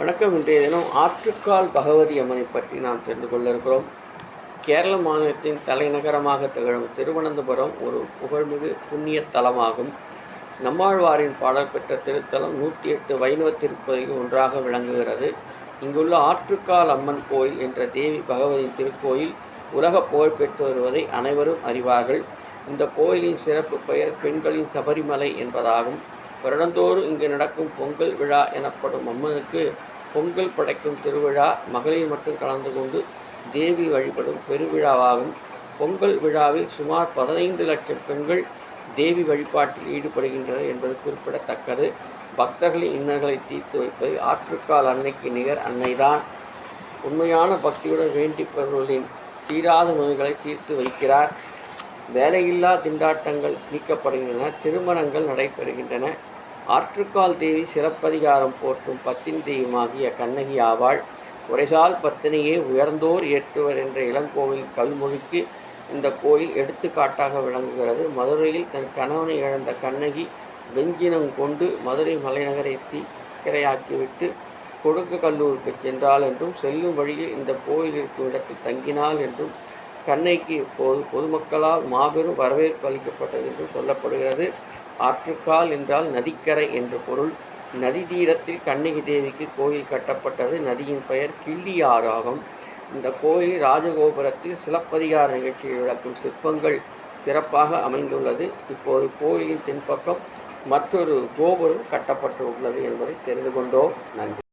வணக்கம் இன்றைய தினம் ஆற்றுக்கால் பகவதி அம்மனை பற்றி நாம் தெரிந்து கொள்ள இருக்கிறோம் கேரள மாநிலத்தின் தலைநகரமாக திகழும் திருவனந்தபுரம் ஒரு புகழ்மிகு புண்ணிய தலமாகும். நம்மாழ்வாரின் பாடல் பெற்ற திருத்தலம் நூற்றி எட்டு வைணவ திருப்பதியில் ஒன்றாக விளங்குகிறது. இங்குள்ள ஆற்றுக்கால் அம்மன் கோயில் என்ற தேவி பகவதியின் திருக்கோயில் உலக புகழ் பெற்று வருவதை அனைவரும் அறிவார்கள். இந்த கோயிலின் சிறப்பு பெயர் பெண்களின் சபரிமலை என்பதாகும். வருடந்தோறும் இங்கு நடக்கும் பொங்கல் விழா எனப்படும் அம்மனுக்கு பொங்கல் படைக்கும் திருவிழா மகளிர் மட்டும் கலந்து கொண்டு தேவி வழிபடும் பெருவிழாவாகும். பொங்கல் விழாவில் சுமார் பதினைந்து லட்சம் பெண்கள் தேவி வழிபாட்டில் ஈடுபடுகின்றனர் என்பது குறிப்பிடத்தக்கது. பக்தர்களின் இன்னல்களை தீர்த்து வைப்பது ஆற்றுக்கால் அன்னைக்கு நிகர் அன்னைதான். உண்மையான பக்தியுடன் வேண்டி பெறுவர்களின் தீராத நோய்களை தீர்த்து வைக்கிறார். வேலையில்லா திண்டாட்டங்கள் நீக்கப்படுகின்றன. திருமணங்கள் நடைபெறுகின்றன. ஆற்றுக்கால் தேவி சிறப்பதிகாரம் போற்றும் பத்தின் தெய்வமாகிய கண்ணகி ஆவாள் உரைசால் பத்தினியே உயர்ந்தோர் ஏற்றுவர் என்ற இளங்கோவில் கவிமொழிக்கு இந்த கோயில் எடுத்துக்காட்டாக விளங்குகிறது. மதுரையில் தன் கணவனை இழந்த கண்ணகி வெஞ்சினம் கொண்டு மதுரை மலைநகரை தீக்கிரையாக்கிவிட்டு கொடுக்கு கல்லூருக்கு சென்றாள் என்றும் செல்லும் வழியில் இந்த கோயில் இருக்கும் இடத்தில் தங்கினாள் என்றும் கண்ணைக்கு இப்போது பொதுமக்களால் மாபெரும் வரவேற்பு அளிக்கப்பட்டது என்றும் சொல்லப்படுகிறது. ஆற்றுக்கால் என்றால் நதிக்கரை என்று பொருள். நதி தீரத்தில் கண்ணகி தேவிக்கு கோயில் கட்டப்பட்டது. நதியின் பெயர் கிள்ளியாறாகும் இந்த கோயில் ராஜகோபுரத்தில் சிலப்பதிகார நிகழ்ச்சியை விளக்கும் சிற்பங்கள் சிறப்பாக அமைந்துள்ளது. இப்போது கோயிலின் தென்பக்கம் மற்றொரு கோபுரம் கட்டப்பட்டு உள்ளது என்பதை தெரிந்து கொண்டோம். நன்றி.